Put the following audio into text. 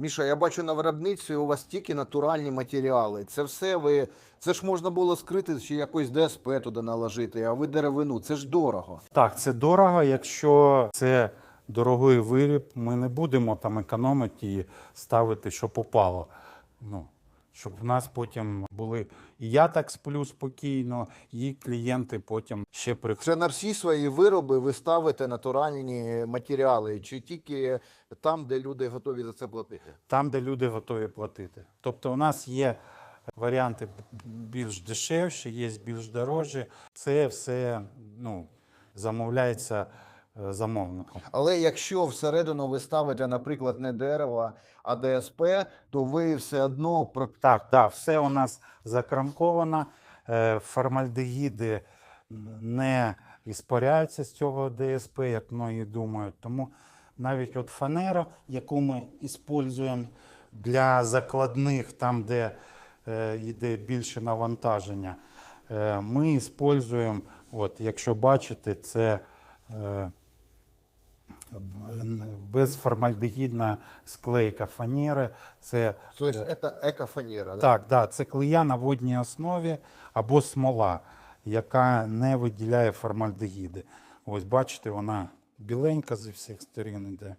Міша, я бачу на виробництві у вас тільки натуральні матеріали. Це все ви. Це ж можна було скрити чи якось ДСП туди наложити, а ви деревину. Це ж дорого. Так, це дорого. Якщо це дорогий виріб, ми не будемо там економити і ставити, що попало. Ну, щоб в нас потім були і я так сплю спокійно, і клієнти потім ще приходять. Це на всі свої вироби ви ставите натуральні матеріали, чи тільки там, де люди готові за це платити. там, де люди готові платити. Тобто, у нас є варіанти більш дешевші, є більш дорожчі. Це все ну, замовляється замовником. Але якщо всередину ви ставите, наприклад, не дерево, а ДСП, то ви все одно Так, так, все у нас закрамковано. Е, Формальдегіди не іспаряються з цього ДСП, як многі думають. Тому навіть от фанера, яку ми використовуємо для закладних, там, де е, йде більше навантаження, е, ми використовуємо, от, якщо бачите, це е, безформальдегідна склейка фанери. Це Тобто це екофанера. Да? так, да, це клея на водній основі або смола, яка не виділяє формальдегіди. Ось бачите, вона біленька зі всіх сторін іде.